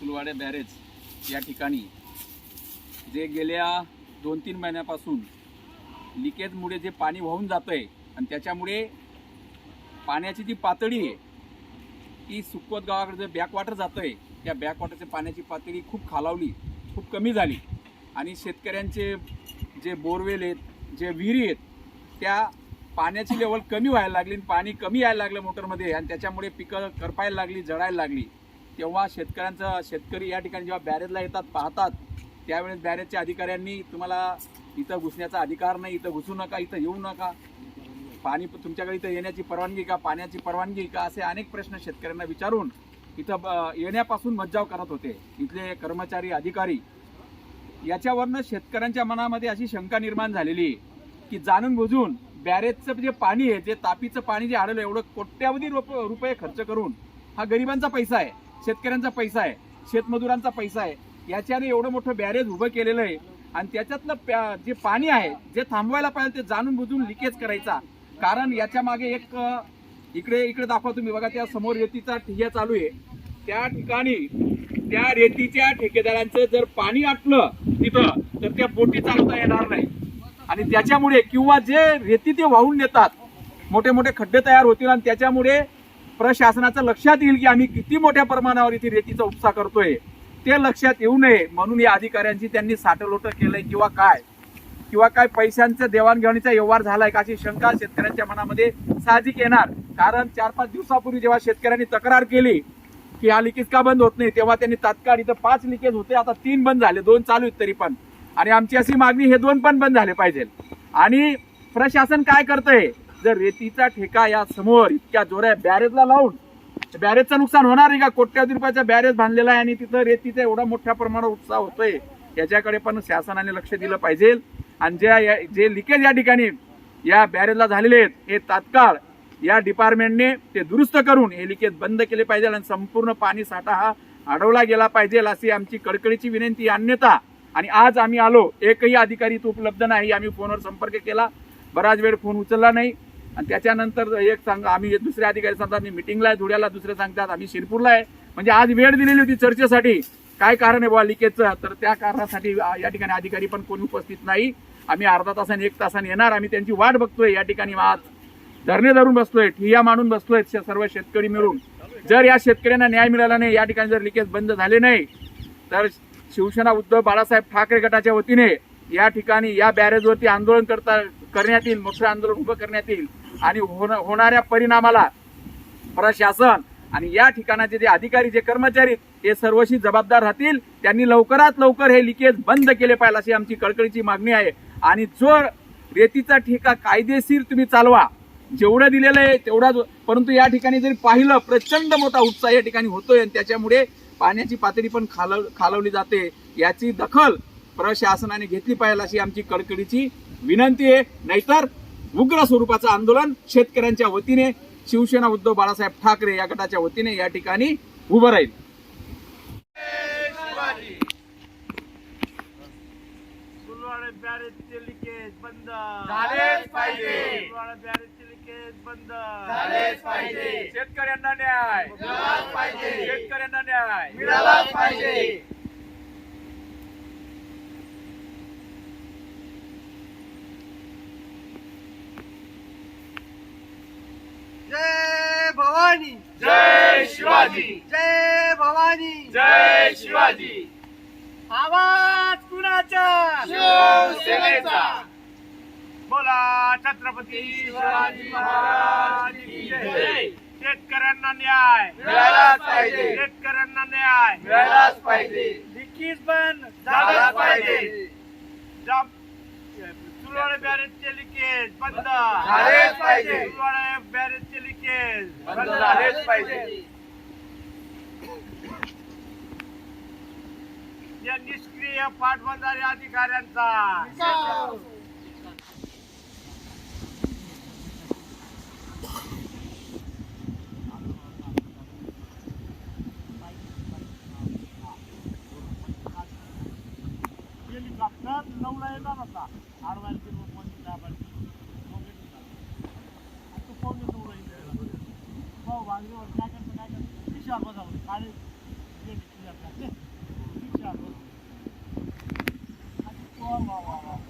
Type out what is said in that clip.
फुलवाडे barrage या ठिकाणी जे गेल्या दोन तीन महिन्यापासून लिकेजमुळे जे पाणी वाहून जातं आहे आणि त्याच्यामुळे पाण्याची जी पातळी आहे ती सुकवत गावाकडे जे बॅकवॉटर जातं आहे त्या बॅकवॉटरच्या पाण्याची पातळी खूप खालावली खूप कमी झाली. आणि शेतकऱ्यांचे जे बोरवेल आहेत जे विहिरी आहेत त्या पाण्याची लेवल कमी व्हायला लागली आणि पाणी कमी यायला लागलं मोटरमध्ये आणि त्याच्यामुळे पिकं करपायला लागली जळायला लागली. तेव्हा शेतकऱ्यांचं शेतकरी या ठिकाणी जेव्हा बॅरेजला येतात पाहतात त्यावेळेस बॅरेजच्या अधिकाऱ्यांनी तुम्हाला इथं घुसण्याचा अधिकार नाही इथं घुसू नका इथं येऊ नका. पाणी तुमच्याकडे इथं येण्याची परवानगी का पाण्याची परवानगी का असे अनेक प्रश्न शेतकऱ्यांना विचारून इथं ब- येण्यापासून मज्जाव करत होते. इथले कर्मचारी अधिकारी. याच्यावरनं शेतकऱ्यांच्या मनामध्ये अशी शंका निर्माण झालेली आहे की जाणून बुजून बॅरेजचं जे पाणी आहे जे तापीचं पाणी जे आढळलं एवढं कोट्यावधी रुपये खर्च करून हा गरिबांचा पैसा आहे. शेतकऱ्यांचा पैसा आहे शेतमजुरांचा पैसा आहे याच्याने एवढं मोठं बॅरेज उभं केलेलं आहे. आणि त्याच्यातलं प्या- जे पाणी आहे जे थांबवायला पाहिजे ते जाणून बुजून लिकेज करायचा. कारण याच्या मागे एक इकडे इकडे दाखवा तुम्ही. बघा त्या समोर रेतीचा ठिया चालू आहे. त्या ठिकाणी त्या रेतीच्या ठेकेदारांचं जर पाणी आटलं तिथं तर त्या बोटी चालवता येणार नाही. आणि त्याच्यामुळे किंवा जे रेती ते वाहून नेतात मोठे मोठे खड्डे तयार होतील आणि त्याच्यामुळे प्रशासनाचं लक्षात येईल की आम्ही किती मोठ्या प्रमाणावर इथे रेतीचा उपसा करतोय. ते लक्षात येऊ नये म्हणून या अधिकाऱ्यांची त्यांनी साठलोट केलंय किंवा काय. किंवा काय पैशांचा देवाणघेवाणीचा व्यवहार झालाय का अशी शंका शेतकऱ्यांच्या मनामध्ये साहजिक येणार. कारण चार पाच दिवसापूर्वी जेव्हा शेतकऱ्यांनी तक्रार केली की हा लिकेज का बंद होत नाही तेव्हा त्यांनी तात्काळ इथं पाच लिकेज होते आता तीन बंद झाले. दोन चालू आहेत तरी पण. आणि आमची अशी मागणी हे दोन पण बंद झाले पाहिजे. आणि प्रशासन काय करतंय? जर रेतीचा ठेका या समोर इतक्या जोऱ्या बॅरेजला लावून बॅरेजचं नुकसान होणार आहे का? कोट्यावधी रुपयाचा बॅरेज बांधलेला आहे आणि तिथं रेतीचा एवढा मोठ्या प्रमाणावर उत्साह होतोय याच्याकडे पण शासनाने लक्ष दिलं पाहिजे. आणि ज्या या- जे लिकेज या ठिकाणी या बॅरेजला झालेले आहेत हे तात्काळ या डिपार्टमेंटने ते दुरुस्त करून हे लिकेज बंद केले पाहिजे आणि संपूर्ण पाणी साठा हा अडवला गेला पाहिजे अशी आमची कडकडीची विनंती अन्यथा आणि आज आम्ही आलो एकही अधिकारी इथं उपलब्ध नाही आम्ही फोनवर संपर्क केला बराच वेळ फोन उचलला नाही. आणि त्याच्यानंतर एक सांग आम्ही दुसरे अधिकारी सांगतात मी मिटिंगला आहे धुळ्याला दुसरे सांगतात आम्ही शिरपूरला आहे. म्हणजे आज वेळ दिलेली होती चर्चेसाठी. काय कारण आहे बुवा लिकेजचं? तर त्या कारणासाठी या ठिकाणी अधिकारी पण कोणी उपस्थित नाही. आम्ही अर्धा तासाने एक तासाने येणार. आम्ही त्यांची वाट बघतोय या ठिकाणी आज. धरणे धरून बसलोय ठिया मांडून बसलोय श- सर्व शेतकरी मिळून. जर या शेतकऱ्यांना न्याय मिळाला नाही या ठिकाणी जर लिकेज बंद झाले नाही तर शिवसेना उद्धव बाळासाहेब ठाकरे गटाच्या वतीने या ठिकाणी या बॅरेजवरती आंदोलन करता करण्यात येईल मोठं आंदोलन उभं करण्यात येईल. आणि होणाऱ्या परिणामाला प्रशासन आणि या ठिकाणाचे जे अधिकारी जे कर्मचारी ते सर्वशी जबाबदार राहतील. त्यांनी लवकरात लवकर हे लिकेज बंद केले पाहिजे अशी आमची कळकळीची मागणी आहे. आणि जो रेतीचा ठेका कायदेशीर तुम्ही चालवा. जेवढं दिलेलं आहे तेवढा परंतु या ठिकाणी जरी पाहिलं प्रचंड मोठा उत्साह या ठिकाणी होतोय आणि त्याच्यामुळे पाण्याची पातळी पण खालव खालवली जाते. याची दखल प्रशासनाने घेतली पाहिजे अशी आमची कडकडीची विनंती आहे. नाहीतर उग्र स्वरूपाचं आंदोलन शेतकऱ्यांच्या वतीने शिवसेना उद्धव बाळासाहेब ठाकरे या गटाच्या वतीने या ठिकाणी उभं राहील बंद झालेच पाहिजे. बंद झालेच पाहिजे. शेतकऱ्यांना न्याय पाहिजे. शेतकऱ्यांना न्याय मिळालाच पाहिजे जय भवानी जय शिवाजी। जय भवानी। जय शिवाजी। आवाज कुणाचा? शिवसेनेचा। बोला छत्रपती शिवाजी महाराज की जय। शेतकऱ्यांना न्याय। मिळालाच पाहिजे. शेतकऱ्यांना न्याय। मिळालाच पाहिजे। लिकीज बंद झालाच पाहिजे. जाम- सुलवाडे बॅरेजचे लिकेज बंद। झालेच पाहिजे. सुलवाडे बॅरेजचे लिकेज बंद झालेच पाहिजे. या निष्क्रिय पाठबंधारे अधिकाऱ्यांचा. हेलिकॉप्टर नऊला येणार होता. आडवायला Wow, wow, wow, wow.